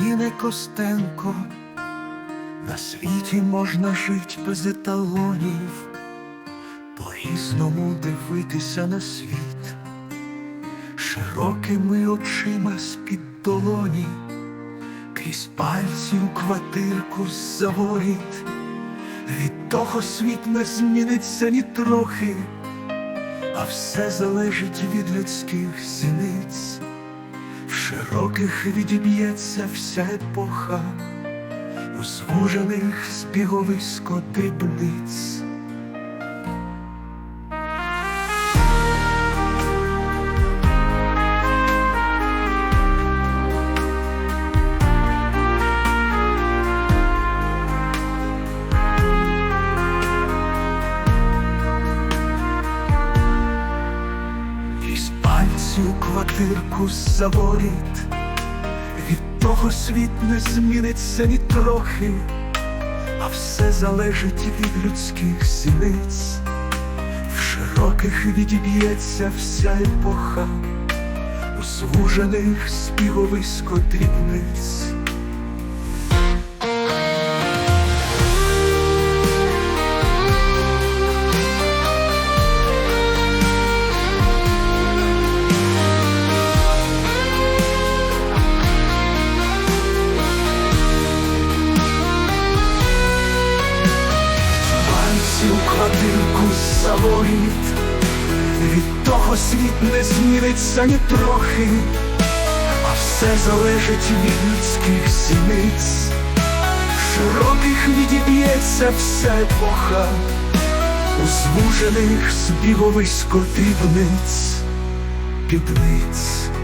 Ніна Костенко, на світі можна жить без еталонів, по-різному дивитися на світ, широкими очима з-під долоні, крізь пальці у квартирку заворіт. Від того світ не зміниться ні трохи, а все залежить від людських синиць. Широких відіб'ється вся епоха, у звужених збіговисько дрібниць. У квартирку заворіт, від того світ не зміниться ні трохи, а все залежить від людських сіниць. В широких відіб'ється вся епоха, у звужених співовисько дрібниць. Пальці у квартирку заворіт, від того світ не зміниться ні трохи, а все залежить від людських сіниць. Широких відіб'ється вся епоха, у звужених збіговисько дрібниць, півниць.